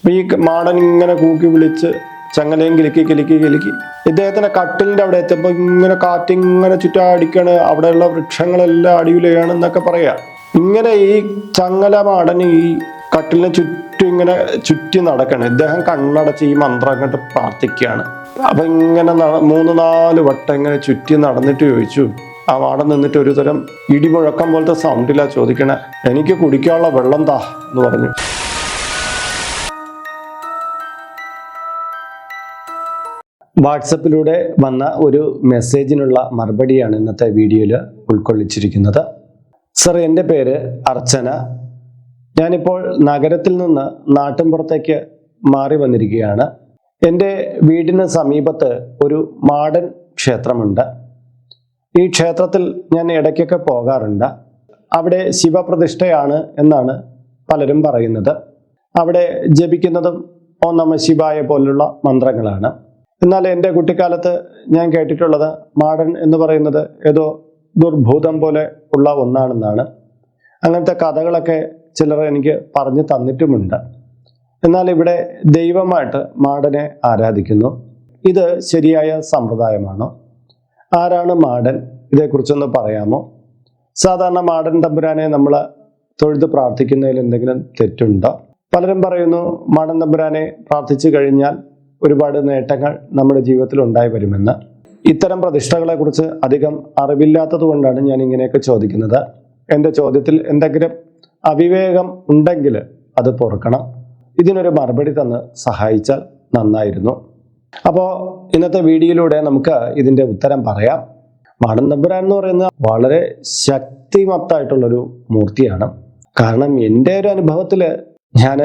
അപ്പൊ ഈ മാടൻ ഇങ്ങനെ കൂക്കി വിളിച്ച് ചങ്ങലയും കിലുക്കി കിലുക്കി കിലുക്കി. ഇദ്ദേഹത്തിന്റെ കട്ടിലിന്റെ അവിടെ എത്തിയപ്പോൾ ഇങ്ങനെ കാറ്റിങ്ങനെ ചുറ്റാടിക്കാണ്. അവിടെയുള്ള വൃക്ഷങ്ങളെല്ലാം അടിയുലയാണ് എന്നൊക്കെ പറയാ. ഇങ്ങനെ ഈ ചങ്ങല മാടൻ ഈ കട്ടിലിനെ ചുറ്റും ഇങ്ങനെ ചുറ്റി നടക്കണം. ഇദ്ദേഹം കണ്ണടച്ച് ഈ മന്ത്രം കണ്ട് പ്രാർത്ഥിക്കുകയാണ്. അപ്പൊ ഇങ്ങനെ മൂന്ന് നാല് വട്ടം ഇങ്ങനെ ചുറ്റി നടന്നിട്ട് ചോദിച്ചു. ആ മാടൻ നിന്നിട്ട് ഒരു തരം ഇടിമുഴക്കം പോലത്തെ സൗണ്ടിലാ ചോദിക്കണേ. എനിക്ക് കുടിക്കാനുള്ള വെള്ളം താ എന്ന് പറഞ്ഞു. വാട്സപ്പിലൂടെ വന്ന ഒരു മെസ്സേജിനുള്ള മറുപടിയാണ് ഇന്നത്തെ വീഡിയോയിൽ ഉൾക്കൊള്ളിച്ചിരിക്കുന്നത്. സർ എന്റെ പേര് അർച്ചന. ഞാനിപ്പോൾ നഗരത്തിൽ നിന്ന് നാട്ടിൻപുറത്തേക്ക് മാറി വന്നിരിക്കുകയാണ്. എന്റെ വീടിന് സമീപത്ത് ഒരു മാടൻ ക്ഷേത്രമുണ്ട്. ഈ ക്ഷേത്രത്തിൽ ഞാൻ ഇടയ്ക്കൊക്കെ പോകാറുണ്ട്. അവിടെ ശിവപ്രതിഷ്ഠയാണ് എന്നാണ് പലരും പറയുന്നത്. അവിടെ ജപിക്കുന്നതും ഓ നമ ശിവായ പോലുള്ള മന്ത്രങ്ങളാണ്. എന്നാൽ എന്റെ കുട്ടിക്കാലത്ത് ഞാൻ കേട്ടിട്ടുള്ളത് മാടൻ എന്ന് പറയുന്നത് ഏതോ ദുർഭൂതം പോലെ ഉള്ള ഒന്നാണെന്നാണ്. അങ്ങനത്തെ കഥകളൊക്കെ ചിലർ എനിക്ക് പറഞ്ഞു തന്നിട്ടുമുണ്ട്. എന്നാൽ ഇവിടെ ദൈവമായിട്ട് മാടനെ ആരാധിക്കുന്നു. ഇത് ശരിയായ സമ്പ്രദായമാണോ? ആരാണ് മാടൻ? ഇതേക്കുറിച്ചൊന്ന് പറയാമോ? സാധാരണ മാടൻ തമ്പുരാനെ നമ്മൾ തൊഴുത് പ്രാർത്ഥിക്കുന്നതിൽ എന്തെങ്കിലും തെറ്റുണ്ടോ? പലരും പറയുന്നു മാടൻ തമ്പുരാനെ പ്രാർത്ഥിച്ചു കഴിഞ്ഞാൽ ഒരുപാട് നേട്ടങ്ങൾ നമ്മുടെ ജീവിതത്തിൽ ഉണ്ടായി വരുമെന്ന്. ഇത്തരം പ്രതിഷ്ഠകളെ കുറിച്ച് അധികം അറിവില്ലാത്തത് കൊണ്ടാണ് ഞാൻ ഇങ്ങനെയൊക്കെ ചോദിക്കുന്നത്. എന്റെ ചോദ്യത്തിൽ എന്തെങ്കിലും അവിവേകം ഉണ്ടെങ്കിൽ അത് പൊറുക്കണം. ഇതിനൊരു മറുപടി തന്ന് സഹായിച്ചാൽ നന്നായിരുന്നു. അപ്പോൾ ഇന്നത്തെ വീഡിയോയിലൂടെ നമുക്ക് ഇതിന്റെ ഉത്തരം പറയാം. മാടൻ തമ്പുരാൻ എന്ന് പറയുന്നത് വളരെ ശക്തിമത്തായിട്ടുള്ളൊരു മൂർത്തിയാണ്. കാരണം എന്റെ ഒരു അനുഭവത്തിൽ ഞാൻ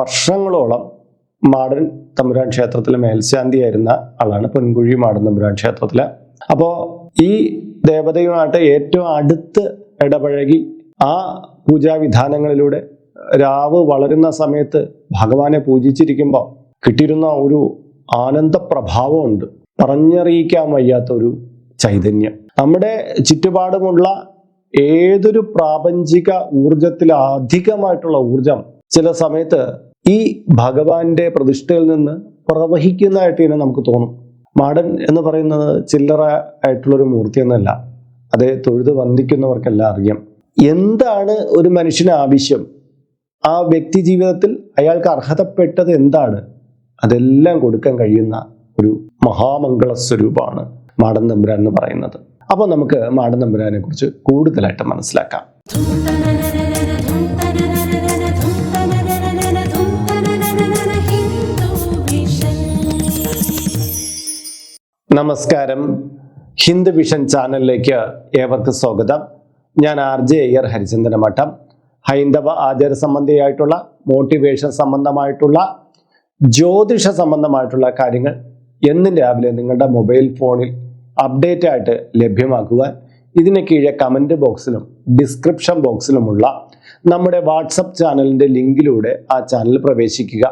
വർഷങ്ങളോളം മാടൻ തമ്പുരാൻ ക്ഷേത്രത്തിലെ മേൽശാന്തിയായിരുന്ന ആളാണ് പൊൻകുഴി മാടൻ തമ്പുരാൻ ക്ഷേത്രത്തിൽ. അപ്പോൾ ഈ ദേവതയുമായിട്ട് ഏറ്റവും അടുത്ത് ഇടപഴകി ആ പൂജാവിധാനങ്ങളിലൂടെ രാവ് വളരുന്ന സമയത്ത് ഭഗവാനെ പൂജിച്ചിരിക്കുമ്പോൾ കിട്ടിയിരുന്ന ഒരു ആനന്ദ പ്രഭാവമുണ്ട് പറഞ്ഞറിയിക്കാൻ വയ്യാത്ത ഒരു ചൈതന്യം. നമ്മുടെ ചുറ്റുപാടുമുള്ള ഏതൊരു പ്രാപഞ്ചിക ഊർജത്തിൽ അധികമായിട്ടുള്ള ഊർജം ചില സമയത്ത് ഈ ഭഗവാന്റെ പ്രതിഷ്ഠയിൽ നിന്ന് പ്രവഹിക്കുന്നതായിട്ട് തന്നെ നമുക്ക് തോന്നും. മാടൻ എന്ന് പറയുന്നത് ചില്ലറ ആയിട്ടുള്ളൊരു മൂർത്തി എന്നല്ല. അത് തൊഴുത് വന്ദിക്കുന്നവർക്കെല്ലാം അറിയാം. എന്താണ് ഒരു മനുഷ്യന് ആവശ്യം? ആ വ്യക്തി ജീവിതത്തിൽ അയാൾക്ക് അർഹതപ്പെട്ടത് എന്താണ്? അതെല്ലാം കൊടുക്കാൻ കഴിയുന്ന ഒരു മഹാമംഗള സ്വരൂപമാണ് മാടൻ തമ്പുരാൻ എന്ന് പറയുന്നത്. അപ്പോൾ നമുക്ക് മാടൻ തമ്പുരാനെ കുറിച്ച് കൂടുതലായിട്ട് മനസ്സിലാക്കാം. നമസ്കാരം. ഹിന്ദു വിഷൻ ചാനലിലേക്ക് ഏവർക്ക് സ്വാഗതം. ഞാൻ ആർ ജെ അയ്യർ ഹരിചന്ദ്രൻ മഠം ഹൈന്ദവ ആചാര സംബന്ധിയായിട്ടുള്ള മോട്ടിവേഷൻ സംബന്ധമായിട്ടുള്ള ജ്യോതിഷ സംബന്ധമായിട്ടുള്ള കാര്യങ്ങൾ എന്നും രാവിലെ നിങ്ങളുടെ മൊബൈൽ ഫോണിൽ അപ്ഡേറ്റ് ആയിട്ട് ലഭ്യമാക്കുവാൻ ഇതിന് കീഴെ കമന്റ് ബോക്സിലും ഡിസ്ക്രിപ്ഷൻ ബോക്സിലുമുള്ള നമ്മുടെ വാട്സപ്പ് ചാനലിന്റെ ലിങ്കിലൂടെ ആ ചാനൽ പ്രവേശിക്കുക.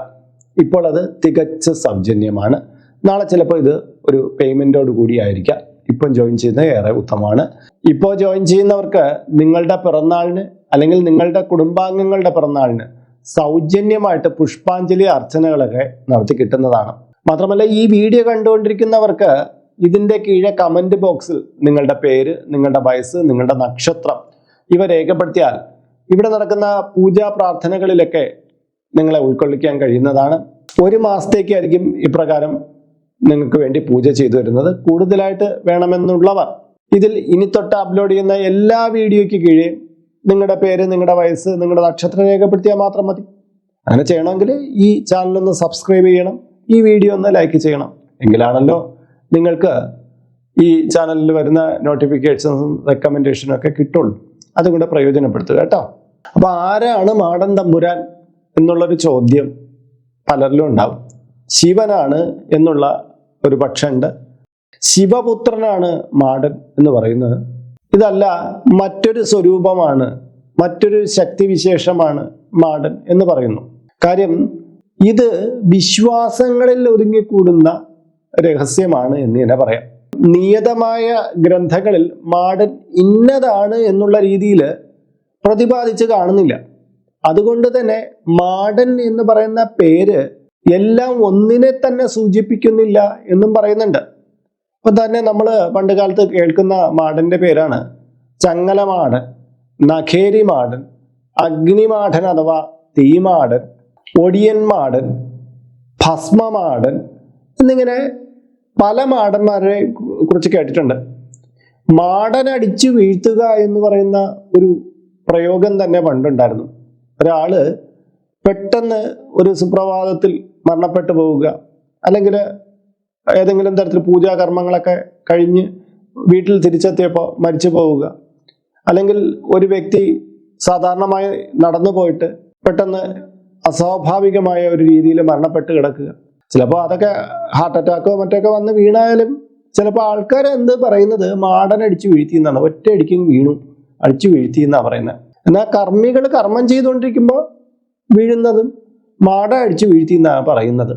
ഇപ്പോൾ അത് തികച്ച സൗജന്യമാണ്. നാളെ ചിലപ്പോൾ ഇത് ഒരു പേയ്മെന്റോട് കൂടിയായിരിക്കാം ഇപ്പം ജോയിൻ ചെയ്യുന്നത് ഏറെ ഉത്തമമാണ്. ഇപ്പോൾ ജോയിൻ ചെയ്യുന്നവർക്ക് നിങ്ങളുടെ പിറന്നാളിന് അല്ലെങ്കിൽ നിങ്ങളുടെ കുടുംബാംഗങ്ങളുടെ പിറന്നാളിന് സൗജന്യമായിട്ട് പുഷ്പാഞ്ജലി അർച്ചനകളൊക്കെ നടത്തി കിട്ടുന്നതാണ്. മാത്രമല്ല ഈ വീഡിയോ കണ്ടുകൊണ്ടിരിക്കുന്നവർക്ക് ഇതിന്റെ കീഴെ കമന്റ് ബോക്സിൽ നിങ്ങളുടെ പേര് നിങ്ങളുടെ വയസ്സ് നിങ്ങളുടെ നക്ഷത്രം ഇവ രേഖപ്പെടുത്തിയാൽ ഇവിടെ നടക്കുന്ന പൂജാ പ്രാർത്ഥനകളിലൊക്കെ നിങ്ങളെ ഉൾക്കൊള്ളിക്കാൻ കഴിയുന്നതാണ്. ഒരു മാസത്തേക്കായിരിക്കും ഇപ്രകാരം നിങ്ങൾക്ക് വേണ്ടി പൂജ ചെയ്തു വരുന്നത് കൂടുതലായിട്ട് വേണമെന്നുള്ളവർ ഇതിൽ ഇനി തൊട്ട് അപ്ലോഡ് ചെയ്യുന്ന എല്ലാ വീഡിയോയ്ക്ക് കീഴേ നിങ്ങളുടെ പേര് നിങ്ങളുടെ വയസ്സ് നിങ്ങളുടെ നക്ഷത്രം രേഖപ്പെടുത്തിയാൽ മാത്രം മതി. അങ്ങനെ ചെയ്യണമെങ്കിൽ ഈ ചാനൽ ഒന്ന് സബ്സ്ക്രൈബ് ചെയ്യണം ഈ വീഡിയോ ഒന്ന് ലൈക്ക് ചെയ്യണം. എങ്കിലാണല്ലോ നിങ്ങൾക്ക് ഈ ചാനലിൽ വരുന്ന നോട്ടിഫിക്കേഷൻസും റെക്കമെൻഡേഷനും ഒക്കെ കിട്ടുള്ളൂ. അതും കൂടെ പ്രയോജനപ്പെടുത്തുക കേട്ടോ. അപ്പൊ ആരാണ് മാടൻ തമ്പുരാൻ എന്നുള്ളൊരു ചോദ്യം പലരിലും ഉണ്ടാവും. ശിവനാണ് എന്നുള്ള ഒരു പക്ഷമുണ്ട് ശിവപുത്രനാണ് മാടൻ എന്ന് പറയുന്നത്. ഇതല്ല മറ്റൊരു സ്വരൂപമാണ് മറ്റൊരു ശക്തിവിശേഷമാണ് മാടൻ എന്ന് പറയുന്നു. കാര്യം ഇത് വിശ്വാസങ്ങളിൽ ഒതുങ്ങിക്കൂടുന്ന രഹസ്യമാണ് എന്ന് തന്നെ പറയാം. നിയതമായ ഗ്രന്ഥങ്ങളിൽ മാടൻ ഇന്നതാണ് എന്നുള്ള രീതിയിൽ പ്രതിപാദിച്ച് കാണുന്നില്ല. അതുകൊണ്ട് തന്നെ മാടൻ എന്ന് പറയുന്ന പേര് എല്ലാം ഒന്നിനെ തന്നെ സൂചിപ്പിക്കുന്നില്ല എന്നും പറയുന്നുണ്ട്. ഇപ്പൊ തന്നെ നമ്മൾ പണ്ട് കാലത്ത് കേൾക്കുന്ന മാടന്റെ പേരാണ്. ചങ്ങലമാടൻ നഖേരി മാടൻ അഗ്നിമാടൻ അഥവാ തീമാടൻ ഒടിയന്മാടൻ മാടൻ ഭസ്മമാടൻ എന്നിങ്ങനെ പല മാടന്മാരെ കുറിച്ച് കേട്ടിട്ടുണ്ട്. മാടൻ അടിച്ചു വീഴ്ത്തുക എന്ന് പറയുന്ന ഒരു പ്രയോഗം തന്നെ പണ്ടുണ്ടായിരുന്നു. ഒരാൾ പെട്ടെന്ന് ഒരു സുപ്രഭാതത്തിൽ മരണപ്പെട്ടു പോവുക. അല്ലെങ്കിൽ ഏതെങ്കിലും തരത്തിൽ പൂജാകർമ്മങ്ങളൊക്കെ കഴിഞ്ഞ് വീട്ടിൽ തിരിച്ചെത്തിയപ്പോൾ മരിച്ചു പോവുക. അല്ലെങ്കിൽ ഒരു വ്യക്തി സാധാരണമായി നടന്നു പോയിട്ട് പെട്ടെന്ന് അസ്വാഭാവികമായ ഒരു രീതിയിൽ മരണപ്പെട്ട് കിടക്കുക. ചിലപ്പോൾ അതൊക്കെ ഹാർട്ട് അറ്റാക്കോ മറ്റൊക്കെ വന്ന് വീണായാലും ചിലപ്പോൾ ആൾക്കാർ എന്ത് പറയുന്നത്? മാടൻ അടിച്ചു വീഴ്ത്തി എന്നാണ്. ഒറ്റ അടിക്കും വീണു. അടിച്ചു വീഴ്ത്തി എന്നാണ് പറയുന്നത്. എന്നാൽ കർമ്മികൾ കർമ്മം ചെയ്തുകൊണ്ടിരിക്കുമ്പോൾ വീഴുന്നതും മാട അടിച്ചു വീഴ്ത്തി എന്നാണ് പറയുന്നത്.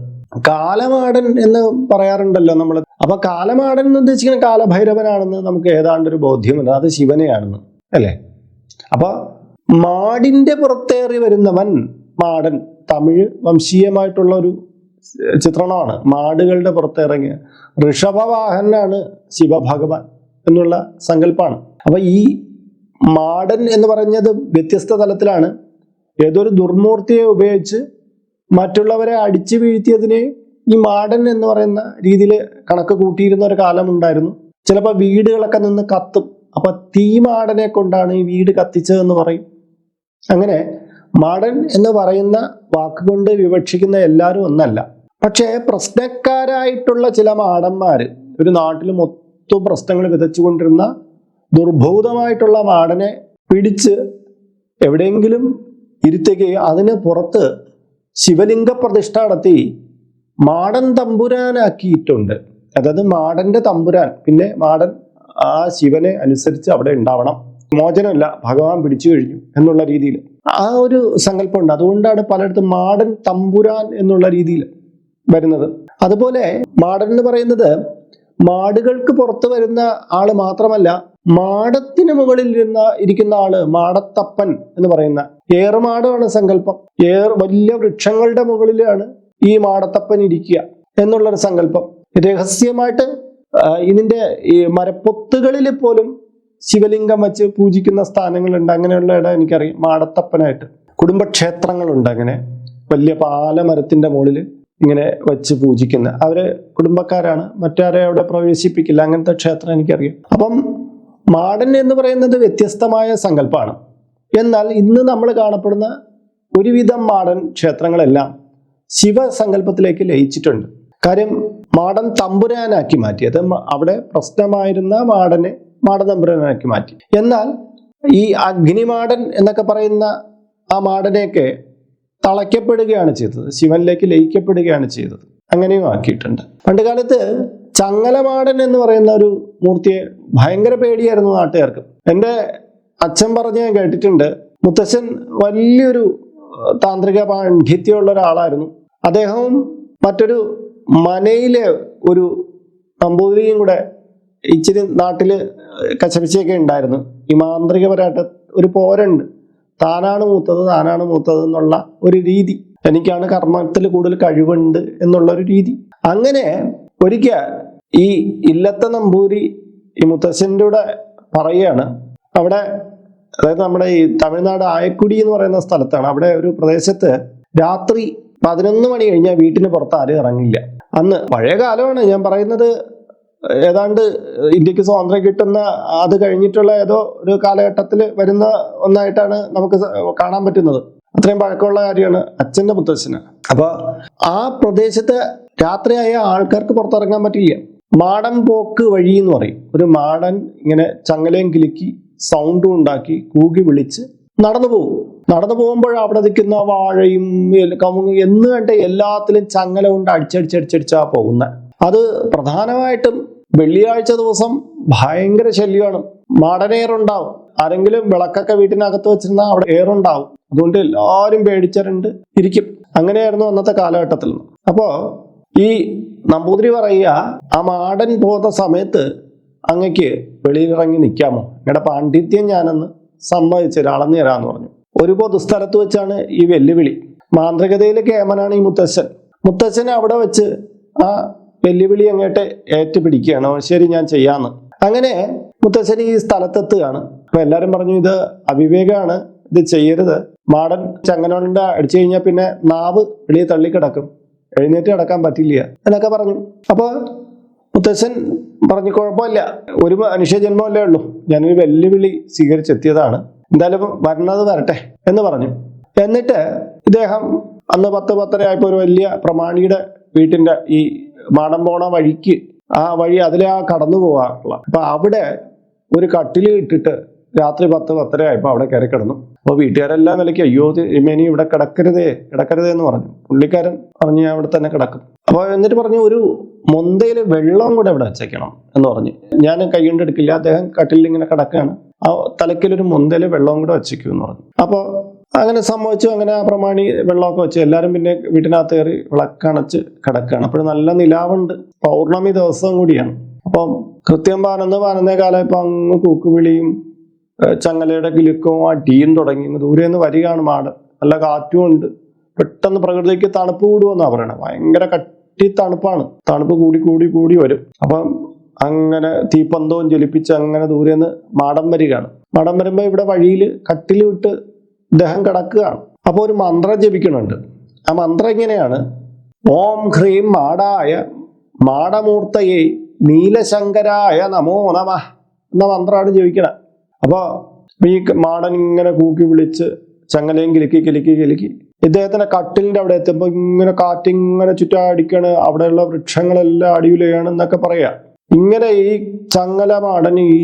കാലമാടൻ എന്ന് പറയാറുണ്ടല്ലോ നമ്മൾ അപ്പൊ കാലമാടൻ എന്ന് ഉദ്ദേശിക്കുന്ന കാലഭൈരവനാണെന്ന് നമുക്ക് ഏതാണ്ട് ഒരു ബോധ്യമുണ്ട് അത് ശിവനെയാണെന്ന്. അല്ലേ? അപ്പൊ മാടിന്റെ പുറത്തേറി വരുന്നവൻ മാടൻ. തമിഴ് വംശീയമായിട്ടുള്ള ഒരു ചിത്രണമാണ്. മാടുകളുടെ പുറത്തിറങ്ങിയ ഋഷഭവാഹനാണ് ശിവഭഗവാൻ എന്നുള്ള സങ്കല്പമാണ് അപ്പൊ ഈ മാടൻ എന്ന് പറഞ്ഞത് വ്യത്യസ്ത തലത്തിലാണ്. ഏതൊരു ദുർമൂർത്തിയെ ഉപയോഗിച്ച് മറ്റുള്ളവരെ അടിച്ചു വീഴ്ത്തിയതിന് ഈ മാടൻ എന്ന് പറയുന്ന രീതിയിൽ കണക്ക് കൂട്ടിയിരുന്ന ഒരു കാലമുണ്ടായിരുന്നു ചിലപ്പോൾ വീടുകളൊക്കെ നിന്ന് കത്തും. അപ്പൊ തീ മാടനെ കൊണ്ടാണ് ഈ വീട് കത്തിച്ചതെന്ന് പറയും. അങ്ങനെ മാടൻ എന്ന് പറയുന്ന വാക്കുകൊണ്ട് വിവക്ഷിക്കുന്ന എല്ലാവരും ഒന്നല്ല. പക്ഷേ പ്രശ്നക്കാരായിട്ടുള്ള ചില മാടന്മാര് ഒരു നാട്ടിൽ മൊത്തം പ്രശ്നങ്ങൾ വിതച്ചുകൊണ്ടിരുന്ന ദുർഭൂതമായിട്ടുള്ള മാടനെ പിടിച്ച് എവിടെയെങ്കിലും ഇരുത്തുകയും അതിന് പുറത്ത് ശിവലിംഗ പ്രതിഷ്ഠ നടത്തി മാടൻ തമ്പുരാനാക്കിയിട്ടുണ്ട്. അതായത് മാടന്റെ തമ്പുരാൻ. പിന്നെ മാടൻ ആ ശിവനെ അനുസരിച്ച് അവിടെ ഉണ്ടാവണം. മോചനമല്ല ഭഗവാൻ പിടിച്ചു കഴിഞ്ഞു എന്നുള്ള രീതിയിൽ. ആ ഒരു സങ്കല്പമുണ്ട്. അതുകൊണ്ടാണ് പലയിടത്തും മാടൻ തമ്പുരാൻ എന്നുള്ള രീതിയിൽ വരുന്നത്. അതുപോലെ മാടൻ എന്ന് പറയുന്നത് മാടുകൾക്ക് പുറത്ത് വരുന്ന ആൾ മാത്രമല്ല മാടത്തിന് മുകളിൽ ഇരുന്ന ഇരിക്കുന്ന ആൾ മാടത്തപ്പൻ എന്ന് പറയുന്ന ഏറുമാടമാണ് സങ്കല്പം. ഏർ വലിയ വൃക്ഷങ്ങളുടെ മുകളിലാണ് ഈ മാടത്തപ്പൻ ഇരിക്കുക എന്നുള്ളൊരു സങ്കല്പം. രഹസ്യമായിട്ട് ഇതിന്റെ ഈ മരപ്പൊത്തുകളിൽ പോലും ശിവലിംഗം വെച്ച് പൂജിക്കുന്ന സ്ഥാനങ്ങളുണ്ട്. അങ്ങനെയുള്ള ഇടം എനിക്കറിയാം. മാടത്തപ്പനായിട്ട്. കുടുംബക്ഷേത്രങ്ങളുണ്ട് അങ്ങനെ. വലിയ പാലമരത്തിന്റെ മുകളിൽ ഇങ്ങനെ വെച്ച് പൂജിക്കുന്ന. അവർ കുടുംബക്കാരാണ്. മറ്റാരെ അവിടെ പ്രവേശിപ്പിക്കില്ല. അങ്ങനത്തെ ക്ഷേത്രം എനിക്കറിയാം. അപ്പം മാടൻ എന്ന് പറയുന്നത് വ്യത്യസ്തമായ സങ്കല്പമാണ്. എന്നാൽ ഇന്ന് നമ്മൾ കാണപ്പെടുന്ന ഒരുവിധം മാടൻ ക്ഷേത്രങ്ങളെല്ലാം ശിവസങ്കല്പത്തിലേക്ക് ലയിച്ചിട്ടുണ്ട്. കാര്യം മാടൻ തമ്പുരാനാക്കി മാറ്റി. അത് അവിടെ പ്രശ്നമായിരുന്ന മാടനെ മാടൻ തമ്പുരാനാക്കി മാറ്റി. എന്നാൽ ഈ അഗ്നിമാടൻ എന്നൊക്കെ പറയുന്ന ആ മാടനെയൊക്കെ തളയ്ക്കപ്പെടുകയാണ് ചെയ്തത്. ശിവനിലേക്ക് ലയിക്കപ്പെടുകയാണ് ചെയ്തത്. അങ്ങനെയും ആക്കിയിട്ടുണ്ട്. പണ്ട് കാലത്ത് ചങ്ങലമാടൻ എന്ന് പറയുന്ന ഒരു മൂർത്തിയെ ഭയങ്കര പേടിയായിരുന്നു നാട്ടുകാർക്ക്. എന്റെ അച്ഛൻ പറഞ്ഞ് ഞാൻ കേട്ടിട്ടുണ്ട് മുത്തച്ഛൻ വലിയൊരു താന്ത്രിക പാണ്ഡിത്യമുള്ള ഒരാളായിരുന്നു. അദ്ദേഹവും മറ്റൊരു മനയിലെ ഒരു നമ്പൂതിരിയും കൂടെ ഇച്ചിരി നാട്ടിൽ കച്ചപിച്ചയൊക്കെ ഉണ്ടായിരുന്നു. ഈ മാന്ത്രികപരമായിട്ട് ഒരു പോരുണ്ട്. താനാണ് മൂത്തത് താനാണ് മൂത്തത് എന്നുള്ള ഒരു രീതി. എനിക്കാണ് കർമ്മത്തിൽ കൂടുതൽ കഴിവുണ്ട് എന്നുള്ള ഒരു രീതി. അങ്ങനെ ഒരിക്കൽ ഈ ഇല്ലത്ത നമ്പൂരി ഈ മുത്തശ്ശന്റെ പറയുകയാണ്. അവിടെ അതായത് നമ്മുടെ ഈ തമിഴ്നാട് ആയക്കുടി എന്ന് പറയുന്ന സ്ഥലത്താണ്. അവിടെ ഒരു പ്രദേശത്ത് രാത്രി പതിനൊന്ന് മണി കഴിഞ്ഞാൽ വീട്ടിന് പുറത്ത് ആരും ഇറങ്ങില്ല. അന്ന് പഴയ കാലമാണ് ഞാൻ പറയുന്നത്. ഏതാണ്ട് ഇന്ത്യയ്ക്ക് സ്വാതന്ത്ര്യം കിട്ടുന്ന അത് കഴിഞ്ഞിട്ടുള്ള ഏതോ ഒരു കാലഘട്ടത്തിൽ വരുന്ന ഒന്നായിട്ടാണ് നമുക്ക് കാണാൻ പറ്റുന്നത്. അത്രയും പഴക്കമുള്ള കാര്യമാണ് അച്ഛന്റെ മുത്തച്ഛന് അപ്പോൾ ആ പ്രദേശത്ത് രാത്രിയായ ആൾക്കാർക്ക് പുറത്തിറങ്ങാൻ പറ്റില്ല. മാടൻ പോക്ക് വഴി എന്ന് പറയും. ഒരു മാടൻ ഇങ്ങനെ ചങ്ങലയും കിലുക്കി സൗണ്ടും ഉണ്ടാക്കി കൂകി വിളിച്ച് നടന്നു പോകും. നടന്നു പോകുമ്പോൾ അവിടെ നിൽക്കുന്ന വാഴയും കമുങ്ങും എന്ന് കണ്ട് എല്ലാത്തിലും ചങ്ങല കൊണ്ട് അടിച്ചടിച്ചടിച്ചടിച്ചാ പോകുന്ന. അത് പ്രധാനമായിട്ടും വെള്ളിയാഴ്ച ദിവസം ഭയങ്കര ശല്യമാണ്. മാടനേറുണ്ടാവും ആരെങ്കിലും വിളക്കൊക്കെ വീട്ടിനകത്ത് വെച്ചിരുന്നാൽ അവിടെ ഏറുണ്ടാവും. അതുകൊണ്ട് എല്ലാവരും പേടിച്ചറിണ്ട് ഇരിക്കും. അങ്ങനെയായിരുന്നു അന്നത്തെ കാലഘട്ടത്തിൽ. അപ്പോ ഈ നമ്പൂതിരി പറയുക ആ മാടൻ പോത സമയത്ത് അങ്ങക്ക് വെളിയിലിറങ്ങി നിൽക്കാമോ? നിങ്ങളുടെ പാണ്ഡിത്യം ഞാനെന്ന് സമ്മതിച്ച് ഒരാളെന്ന് തരാമെന്ന് പറഞ്ഞു. ഒരു പൊതുസ്ഥലത്ത് വെച്ചാണ് ഈ വെല്ലുവിളി. മാന്ത്രികതയിലെ കേമനാണ് ഈ മുത്തശ്ശൻ മുത്തശ്ശൻ അവിടെ വെച്ച് ആ വെല്ലുവിളി അങ്ങോട്ട് ഏറ്റുപിടിക്കുകയാണ്. "ഓ, ശരി ഞാൻ ചെയ്യാന്ന്. അങ്ങനെ മുത്തശ്ശൻ ഈ സ്ഥലത്തെത്തുകയാണ്. അപ്പൊ എല്ലാരും പറഞ്ഞു ഇത് അവിവേകമാണ് ഇത് ചെയ്യരുത്. മാടൻ ചങ്ങനോണ്ട് അടിച്ചു കഴിഞ്ഞാൽ പിന്നെ നാവ് വെളിയെ തള്ളിക്കിടക്കും. എഴുന്നേറ്റ് കിടക്കാൻ പറ്റില്ല എന്നൊക്കെ പറഞ്ഞു. അപ്പോൾ മുത്തശ്ശൻ പറഞ്ഞു കുഴപ്പമില്ല. ഒരു മനുഷ്യ ജന്മമല്ലേ ഉള്ളൂ. ഞാനൊരു വെല്ലുവിളി സ്വീകരിച്ചെത്തിയതാണ്. എന്തായാലും വരണത് വരട്ടെ എന്ന് പറഞ്ഞു. എന്നിട്ട് ഇദ്ദേഹം അന്ന് പത്ത് പത്തര ആയപ്പോൾ ഒരു വലിയ പ്രമാണിയുടെ വീട്ടിന്റെ ഈ മാടം പോണ വഴിക്ക് ആ വഴി അതിലെ ആ കടന്നു പോകാറുള്ള അപ്പൊ അവിടെ ഒരു കട്ടിൽ ഇട്ടിട്ട് രാത്രി പത്ത് പത്തര ആയപ്പോൾ അവിടെ കയറി കിടന്നു. അപ്പോൾ വീട്ടുകാരെല്ലാം വിലയ്ക്ക് അയ്യോ ഇമേനി ഇവിടെ കിടക്കരുതേ കിടക്കരുതേ എന്ന് പറഞ്ഞു. പുള്ളിക്കാരൻ പറഞ്ഞു അവിടെ തന്നെ കിടക്കും. അപ്പോൾ എന്നിട്ട് പറഞ്ഞു ഒരു മൊന്തയിൽ വെള്ളം കൂടെ ഇവിടെ വെച്ചേക്കണം എന്ന് പറഞ്ഞു. ഞാൻ കൈകൊണ്ട് എടുക്കില്ല അദ്ദേഹം കട്ടിലിൽ ഇങ്ങനെ കിടക്കുകയാണ്. ആ തലയ്ക്കലൊരു മൊന്തയിൽ വെള്ളവും കൂടെ വെച്ചേക്കും എന്ന് പറഞ്ഞു. അപ്പോൾ അങ്ങനെ സംഭവിച്ചു അങ്ങനെ ആ പ്രമാണി വെള്ളമൊക്കെ വെച്ച് എല്ലാവരും പിന്നെ വീട്ടിനകത്ത് കയറി വിളക്കണച്ച് കിടക്കുകയാണ്. അപ്പോൾ നല്ല നിലാവുണ്ട്. പൗർണമി ദിവസം കൂടിയാണ്. അപ്പം കൃത്യം പതിനൊന്ന് പതിനൊന്നേ കാലം ഇപ്പം അങ്ങ് കൂക്കുവിളിയും ചങ്ങലയുടെ കിലുക്കവും ആ ടീയും തുടങ്ങി ദൂരെ നിന്ന് വരികയാണ് മാട് നല്ല കാറ്റും ഉണ്ട്. പെട്ടെന്ന് പ്രകൃതിക്ക് തണുപ്പ് കൂടുമെന്നാണ് പറയണത് ഭയങ്കര കട്ടി തണുപ്പാണ്. തണുപ്പ് കൂടി കൂടി കൂടി വരും. അപ്പം അങ്ങനെ തീപ്പന്തവും ജ്വലിപ്പിച്ച് അങ്ങനെ ദൂരെ നിന്ന് മാടം വരികയാണ്. മാടം വരുമ്പോൾ ഇവിടെ വഴിയിൽ കട്ടിൽ വിട്ട് ഇദ്ദേഹം കിടക്കുകയാണ്. അപ്പോൾ ഒരു മന്ത്രം ജപിക്കണുണ്ട് ആ മന്ത്രം ഇങ്ങനെയാണ്. ഓം ഹ്രീം മാടായ മാടമൂർത്തയെ നീലശങ്കരായ നമോ നമ എന്ന മന്ത്രമാണ് ജപിക്കണത് അപ്പോൾ ഈ മാടൻ ഇങ്ങനെ കൂക്കി വിളിച്ച് ചങ്ങലയും കിലുക്കി കിലുക്കി കിലുക്കി ഇദ്ദേഹത്തിന്റെ കട്ടിലിന്റെ അവിടെ എത്തുമ്പോൾ ഇങ്ങനെ കാറ്റിങ്ങനെ ചുറ്റാടിക്കാണ്. അവിടെയുള്ള വൃക്ഷങ്ങളെല്ലാം അടിയുലയാണ് എന്നൊക്കെ പറയാ. ഇങ്ങനെ ഈ ചങ്ങല മാടൻ ഈ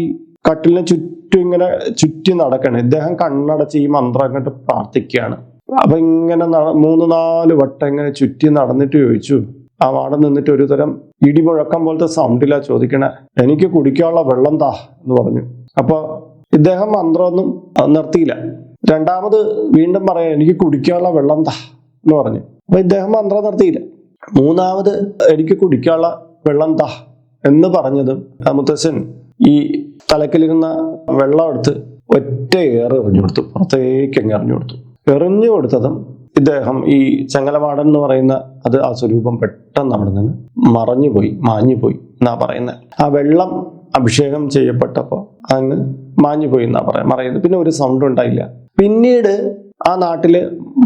കട്ടിലിന് ചുറ്റും ഇങ്ങനെ ചുറ്റി നടക്കണം. ഇദ്ദേഹം കണ്ണടച്ച് ഈ മന്ത്രം അങ്ങോട്ട് പ്രാർത്ഥിക്കുകയാണ്. അപ്പൊ ഇങ്ങനെ മൂന്ന് നാല് വട്ടം ഇങ്ങനെ ചുറ്റി നടന്നിട്ട് ചോദിച്ചു. ആ മാടൻ നിന്നിട്ട് ഒരു തരം ഇടിമുഴക്കം പോലത്തെ സൗണ്ടിലാ ചോദിക്കണേ. എനിക്ക് കുടിക്കാനുള്ള വെള്ളം താ എന്ന് പറഞ്ഞു. അപ്പൊ ഇദ്ദേഹം മന്ത്രമൊന്നും നിർത്തിയില്ല. രണ്ടാമത് വീണ്ടും പറയാം എനിക്ക് കുടിക്കാനുള്ള വെള്ളം താ എന്ന് പറഞ്ഞു. അപ്പൊ ഇദ്ദേഹം മന്ത്രം നിർത്തിയില്ല. മൂന്നാമത് എനിക്ക് കുടിക്കാനുള്ള വെള്ളം താ എന്ന് പറഞ്ഞതും മുത്തശ്ശൻ ഈ തലക്കിലിരുന്ന വെള്ളം എടുത്ത് ഒറ്റ ഏറ് എറിഞ്ഞു കൊടുത്തു. പുറത്തേക്ക് അങ്ങ് എറിഞ്ഞു കൊടുത്തു. എറിഞ്ഞു കൊടുത്തതും ഇദ്ദേഹം ഈ ചങ്ങലമാടൻ എന്ന് പറയുന്ന അത് ആ സ്വരൂപം പെട്ടെന്ന് അവിടെ നിന്ന് മറഞ്ഞുപോയി മാഞ്ഞുപോയി എന്നാ പറയുന്നത്. ആ വെള്ളം അഭിഷേകം ചെയ്യപ്പെട്ടപ്പോൾ അങ്ങ് മാഞ്ഞുപോയി എന്നാ പറയാം മറയുന്നത് പിന്നെ ഒരു സൗണ്ട് ഉണ്ടായില്ല. പിന്നീട് ആ നാട്ടിൽ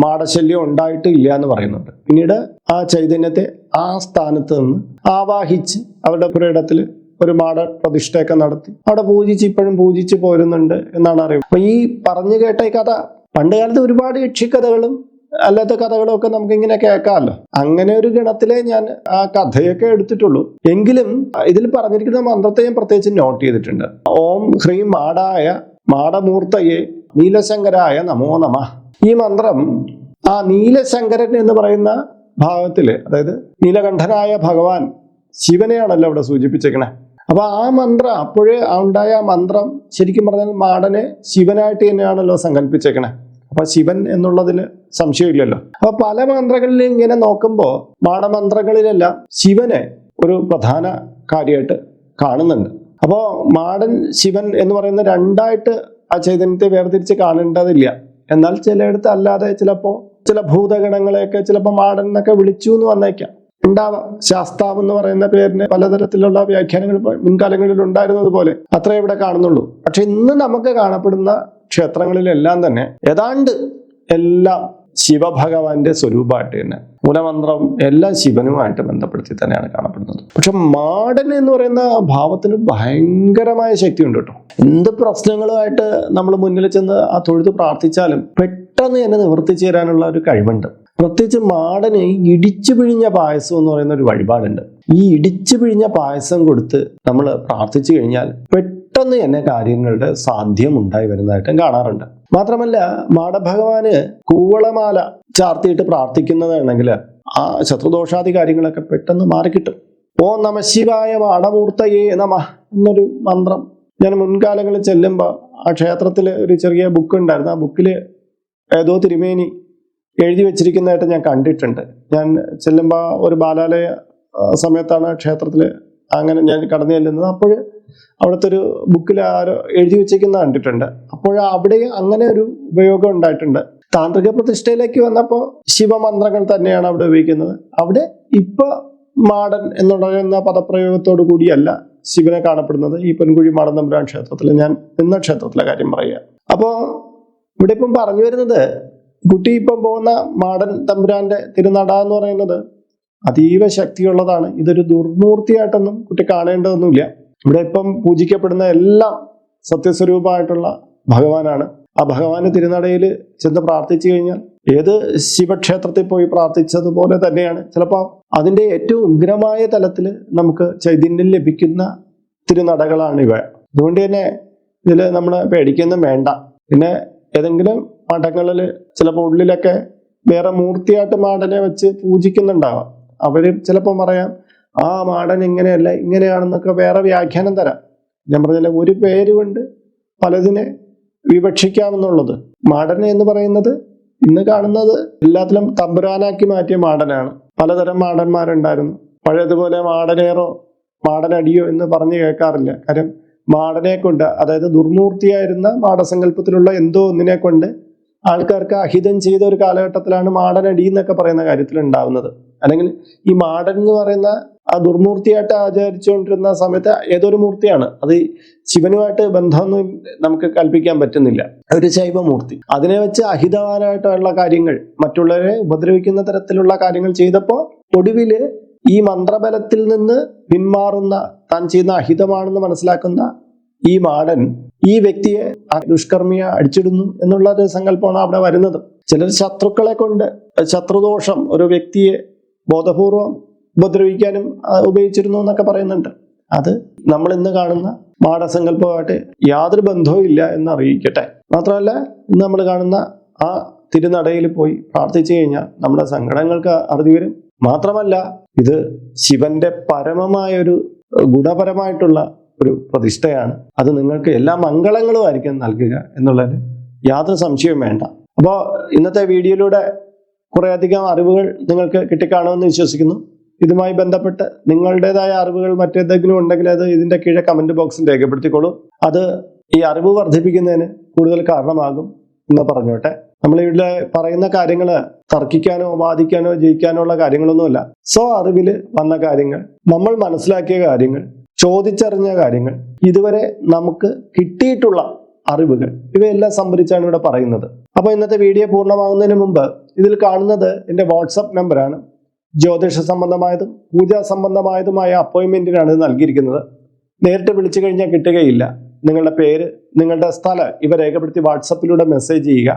മാടശല്യം ഉണ്ടായിട്ട് ഇല്ല എന്ന് പറയുന്നുണ്ട്. പിന്നീട് ആ ചൈതന്യത്തെ ആ സ്ഥാനത്ത് നിന്ന് ആവാഹിച്ച് അവരുടെ പുരയിടത്തിൽ ഒരു മാട പ്രതിഷ്ഠയൊക്കെ നടത്തി. അവിടെ പൂജിച്ച് ഇപ്പോഴും പൂജിച്ച് പോരുന്നുണ്ട് എന്നാണ് അറിയുന്നത് അപ്പൊ ഈ പറഞ്ഞു കേട്ട കഥ പണ്ട് കാലത്ത് ഒരുപാട് യക്ഷിക്കഥകളും അല്ലാത്ത കഥകളൊക്കെ ഒക്കെ നമുക്ക് ഇങ്ങനെ കേൾക്കാമല്ലോ. അങ്ങനെ ഒരു ഗണത്തിലേ ഞാൻ ആ കഥയൊക്കെ എടുത്തിട്ടുള്ളൂ. എങ്കിലും ഇതിൽ പറഞ്ഞിരിക്കുന്ന മന്ത്രത്തെ ഞാൻ പ്രത്യേകിച്ച് നോട്ട് ചെയ്തിട്ടുണ്ട്. ഓം ഹ്രീം മാടായ മാടമൂർത്തയെ നീലശങ്കരായ നമോ നമ. ഈ മന്ത്രം ആ നീലശങ്കരൻ എന്ന് പറയുന്ന ഭാഗത്തിൽ അതായത് നീലകണ്ഠനായ ഭഗവാൻ ശിവനെയാണല്ലോ അവിടെ സൂചിപ്പിച്ചേക്കണേ. അപ്പൊ ആ മന്ത്രം അപ്പോഴേ ഉണ്ടായ മന്ത്രം ശരിക്കും പറഞ്ഞാൽ മാടനെ ശിവനായിട്ട് തന്നെയാണല്ലോ സങ്കല്പിച്ചേക്കണേ. അപ്പൊ ശിവൻ എന്നുള്ളതിൽ സംശയമില്ലല്ലോ. അപ്പൊ പല മന്ത്രങ്ങളിലും ഇങ്ങനെ നോക്കുമ്പോൾ മാടമന്ത്രങ്ങളിലെല്ലാം ശിവനെ ഒരു പ്രധാന കാര്യമായിട്ട് കാണുന്നുണ്ട്. അപ്പോൾ മാടൻ ശിവൻ എന്ന് പറയുന്ന രണ്ടായിട്ട് ആ ചൈതന്യത്തെ വേർതിരിച്ച് കാണേണ്ടതില്ല. എന്നാൽ ചിലയിടത്ത് അല്ലാതെ ചിലപ്പോൾ ചില ഭൂതഗണങ്ങളെയൊക്കെ ചിലപ്പോൾ മാടൻ എന്നൊക്കെ വിളിച്ചു എന്ന് വന്നേക്കാം. ഉണ്ടാവാം. ശാസ്താവ് എന്ന് പറയുന്ന പേരിന് പലതരത്തിലുള്ള വ്യാഖ്യാനങ്ങൾ മുൻകാലങ്ങളിൽ ഉണ്ടായിരുന്നത് പോലെ അത്രേ ഇവിടെ കാണുന്നുള്ളൂ. പക്ഷെ ഇന്ന് നമുക്ക് കാണപ്പെടുന്ന ക്ഷേത്രങ്ങളിലെല്ലാം തന്നെ ഏതാണ്ട് എല്ലാം ശിവഭഗവാന്റെ സ്വരൂപമായിട്ട് തന്നെ മൂലമന്ത്രം എല്ലാം ശിവനുമായിട്ട് ബന്ധപ്പെടുത്തി തന്നെയാണ് കാണപ്പെടുന്നത്. പക്ഷെ മാടൻ എന്ന് പറയുന്ന ഭാവത്തിന് ഭയങ്കരമായ ശക്തി ഉണ്ട് കേട്ടോ. എന്ത് പ്രശ്നങ്ങളുമായിട്ട് നമ്മൾ മുന്നിൽ ചെന്ന് ആ തൊഴുത് പ്രാർത്ഥിച്ചാലും പെട്ടെന്ന് തന്നെ നിവർത്തിച്ചു തരാനുള്ള ഒരു കഴിവുണ്ട്. പ്രത്യേകിച്ച് മാടന് ഇടിച്ചു പിഴിഞ്ഞ പായസം എന്ന് പറയുന്ന ഒരു വഴിപാടുണ്ട്. ഈ ഇടിച്ചു പിഴിഞ്ഞ പായസം കൊടുത്ത് നമ്മൾ പ്രാർത്ഥിച്ചു കഴിഞ്ഞാൽ പെട്ടെന്ന് തന്നെ കാര്യങ്ങളുടെ സാധ്യം ഉണ്ടായി വരുന്നതായിട്ടും കാണാറുണ്ട്. മാത്രമല്ല മാടഭഗവാന് കൂവളമാല ചാർത്തിയിട്ട് പ്രാർത്ഥിക്കുന്നതാണെങ്കിൽ ആ ശത്രുദോഷാദി കാര്യങ്ങളൊക്കെ പെട്ടെന്ന് മാറിക്കിട്ടും. ഓ നമശിവായ മാടമൂർത്തയേ നമ എന്നൊരു മന്ത്രം. ഞാൻ മുൻകാലങ്ങളിൽ ചെല്ലുമ്പോൾ ആ ക്ഷേത്രത്തിൽ ഒരു ചെറിയ ബുക്ക് ഉണ്ടായിരുന്നു. ആ ബുക്കിൽ ഏതോ തിരുമേനി എഴുതി വെച്ചിരിക്കുന്നതായിട്ട് ഞാൻ കണ്ടിട്ടുണ്ട്. ഞാൻ ചെല്ലുമ്പോൾ ഒരു ബാലാലയ സമയത്താണ് ക്ഷേത്രത്തിൽ അങ്ങനെ ഞാൻ കടന്നു ചെല്ലുന്നത്. അപ്പോൾ അവിടുത്തെ ഒരു ബുക്കിൽ ആരോ എഴുതി വെച്ചേക്കുന്ന കണ്ടിട്ടുണ്ട്. അപ്പോൾ അവിടെ അങ്ങനെ ഒരു ഉപയോഗം ഉണ്ടായിട്ടുണ്ട്. താന്ത്രിക പ്രതിഷ്ഠയിലേക്ക് വന്നപ്പോൾ ശിവമന്ത്രങ്ങൾ തന്നെയാണ് അവിടെ ഉപയോഗിക്കുന്നത്. അവിടെ ഇപ്പൊ മാടൻ എന്ന് പറയുന്ന പദപ്രയോഗത്തോടു കൂടിയല്ല ശിവനെ കാണപ്പെടുന്നത്. ഈ പൊൻകുഴി മാടൻ തമ്പുരാൻ ക്ഷേത്രത്തിൽ ഞാൻ നിന്ന ക്ഷേത്രത്തിലെ കാര്യം പറയുക. അപ്പോൾ ഇവിടെ ഇപ്പം പറഞ്ഞു വരുന്നത് കുട്ടി ഇപ്പം പോകുന്ന മാടൻ തമ്പുരാന്റെ തിരുനട എന്ന് പറയുന്നത് അതീവ ശക്തിയുള്ളതാണ്. ഇതൊരു ദുർമൂർത്തിയായിട്ടൊന്നും കുട്ടി കാണേണ്ടതൊന്നുമില്ല. ഇവിടെ ഇപ്പം പൂജിക്കപ്പെടുന്ന എല്ലാം സത്യസ്വരൂപമായിട്ടുള്ള ഭഗവാനാണ്. ആ ഭഗവാന് തിരുനടയിൽ ചെന്ന് പ്രാർത്ഥിച്ചു കഴിഞ്ഞാൽ ഏത് ശിവക്ഷേത്രത്തിൽ പോയി പ്രാർത്ഥിച്ചതുപോലെ തന്നെയാണ്. ചിലപ്പോൾ അതിന്റെ ഏറ്റവും ഉഗ്രമായ തലത്തിൽ നമുക്ക് ചൈതന്യം ലഭിക്കുന്ന തിരുനടകളാണ് ഇവ. അതുകൊണ്ട് തന്നെ ഇതിൽ നമ്മൾ പേടിക്കൊന്നും വേണ്ട. പിന്നെ ഏതെങ്കിലും മഠങ്ങളിൽ ചിലപ്പോൾ ഉള്ളിലൊക്കെ വേറെ മൂർത്തിയായിട്ട് മാടനെ വെച്ച് പൂജിക്കുന്നുണ്ടാവാം. അവർ ചിലപ്പോൾ പറയാം ആ മാടൻ ഇങ്ങനെയല്ല ഇങ്ങനെയാണെന്നൊക്കെ വേറെ വ്യാഖ്യാനം തരാം. ഞാൻ പറഞ്ഞില്ല ഒരു പേര് കൊണ്ട് പലതിനെ വിവക്ഷിക്കാമെന്നുള്ളത്. മാടൻ എന്ന് പറയുന്നത് ഇന്ന് കാണുന്നത് എല്ലാത്തിലും തമ്പുരാനാക്കി മാറ്റിയ മാടനാണ്. പലതരം മാടന്മാരുണ്ടായിരുന്നു. പഴയതുപോലെ മാടനേറോ മാടനടിയോ എന്ന് പറഞ്ഞു കേൾക്കാറില്ല. കാര്യം മാടനെ കൊണ്ട് അതായത് ദുർമൂർത്തിയായിരുന്ന മാടസങ്കല്പത്തിലുള്ള എന്തോ ഒന്നിനെ കൊണ്ട് ആൾക്കാർക്ക് അഹിതം ചെയ്ത ഒരു കാലഘട്ടത്തിലാണ് മാടനടി എന്നൊക്കെ പറയുന്ന കാര്യത്തിൽ ഉണ്ടാവുന്നത് അല്ലെങ്കിൽ ഈ മാടൻ എന്ന് പറയുന്ന ആ ദുർമൂർത്തിയായിട്ട് ആചരിച്ചുകൊണ്ടിരുന്ന സമയത്ത് ഏതൊരു മൂർത്തിയാണ്? അത് ശിവനുമായിട്ട് ബന്ധമൊന്നും നമുക്ക് കൽപ്പിക്കാൻ പറ്റുന്നില്ല. ഒരു ശൈവമൂർത്തി. അതിനെ വെച്ച് അഹിതവാനായിട്ടുള്ള കാര്യങ്ങൾ മറ്റുള്ളവരെ ഉപദ്രവിക്കുന്ന തരത്തിലുള്ള കാര്യങ്ങൾ ചെയ്തപ്പോൾ ഒടുവിൽ ഈ മന്ത്രബലത്തിൽ നിന്ന് പിന്മാറുന്ന താൻ ചെയ്യുന്ന അഹിതമാണെന്ന് മനസ്സിലാക്കുന്ന ഈ മാടൻ ഈ വ്യക്തിയെ ദുഷ്കർമ്മിയ അടിച്ചിടുന്നു എന്നുള്ള ഒരു സങ്കല്പമാണ് അവിടെ വരുന്നത്. ചിലർ ശത്രുക്കളെ കൊണ്ട് ശത്രുദോഷം ഒരു വ്യക്തിയെ ബോധപൂർവം ഉപദ്രവിക്കാനും ഉപയോഗിച്ചിരുന്നു എന്നൊക്കെ പറയുന്നുണ്ട്. അത് നമ്മൾ ഇന്ന് കാണുന്ന മാടസങ്കല്പമായിട്ട് യാതൊരു ബന്ധവും ഇല്ല എന്ന് അറിയിക്കട്ടെ. മാത്രമല്ല ഇന്ന് നമ്മൾ കാണുന്ന ആ തിരുനടയിൽ പോയി പ്രാർത്ഥിച്ചു കഴിഞ്ഞാൽ നമ്മുടെ സങ്കടങ്ങൾക്ക് അറുതി വരും. മാത്രമല്ല ഇത് ശിവന്റെ പരമമായ ഒരു ഗുണപരമായിട്ടുള്ള ഒരു പ്രതിഷ്ഠയാണ്. അത് നിങ്ങൾക്ക് എല്ലാ മംഗളങ്ങളും ആയിരിക്കും നൽകുക എന്നുള്ളതിൽ യാതൊരു സംശയവും വേണ്ട. അപ്പോൾ ഇന്നത്തെ വീഡിയോയിലൂടെ കുറേയധികം അറിവുകൾ നിങ്ങൾക്ക് കിട്ടിക്കാണുമെന്ന് വിശ്വസിക്കുന്നു. ഇതുമായി ബന്ധപ്പെട്ട് നിങ്ങളുടേതായ അറിവുകൾ മറ്റേതെങ്കിലും ഉണ്ടെങ്കിൽ അത് ഇതിന്റെ കീഴെ കമന്റ് ബോക്സിൽ രേഖപ്പെടുത്തിക്കോളൂ. അത് ഈ അറിവ് വർദ്ധിപ്പിക്കുന്നതിന് കൂടുതൽ കാരണമാകും എന്ന് പറഞ്ഞോട്ടെ. നമ്മൾ ഇവിടെ പറയുന്ന കാര്യങ്ങൾ തർക്കിക്കാനോ വാദിക്കാനോ ജയിക്കാനോ ഉള്ള കാര്യങ്ങളൊന്നുമല്ല. സോ അറിവിൽ വന്ന കാര്യങ്ങൾ നമ്മൾ മനസ്സിലാക്കിയ കാര്യങ്ങൾ ചോദിച്ചറിഞ്ഞ കാര്യങ്ങൾ ഇതുവരെ നമുക്ക് കിട്ടിയിട്ടുള്ള അറിവുകൾ ഇവയെല്ലാം സംഭരിച്ചാണ് ഇവിടെ പറയുന്നത്. അപ്പോൾ ഇന്നത്തെ വീഡിയോ പൂർണമാകുന്നതിന് മുമ്പ് ഇതിൽ കാണുന്നത് എന്റെ വാട്സപ്പ് നമ്പറാണ് ജ്യോതിഷ സംബന്ധമായതും പൂജാ സംബന്ധമായതുമായ അപ്പോയിൻമെന്റിനാണ് ഇത് നൽകിയിരിക്കുന്നത്. നേരിട്ട് വിളിച്ചു കഴിഞ്ഞാൽ കിട്ടുകയില്ല. നിങ്ങളുടെ പേര് നിങ്ങളുടെ സ്ഥലം ഇവ രേഖപ്പെടുത്തി വാട്സപ്പിലൂടെ മെസ്സേജ് ചെയ്യുക.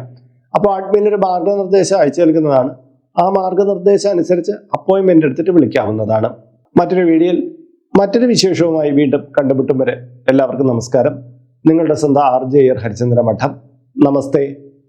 അപ്പോൾ അഡ്മിൻ ഒരു മാർഗനിർദ്ദേശം അയച്ചു നൽകുന്നതാണ്. ആ മാർഗനിർദ്ദേശം അനുസരിച്ച് അപ്പോയിൻമെന്റ് എടുത്തിട്ട് വിളിക്കാവുന്നതാണ്. മറ്റൊരു വീഡിയോയിൽ മറ്റൊരു വിശേഷവുമായി വീണ്ടും കണ്ടുമുട്ടും വരെ എല്ലാവർക്കും നമസ്കാരം. നിങ്ങളുടെ സ്വന്തം ആർ ജെ ആർ ഹരിചന്ദ്ര മഠം നമസ്തേ.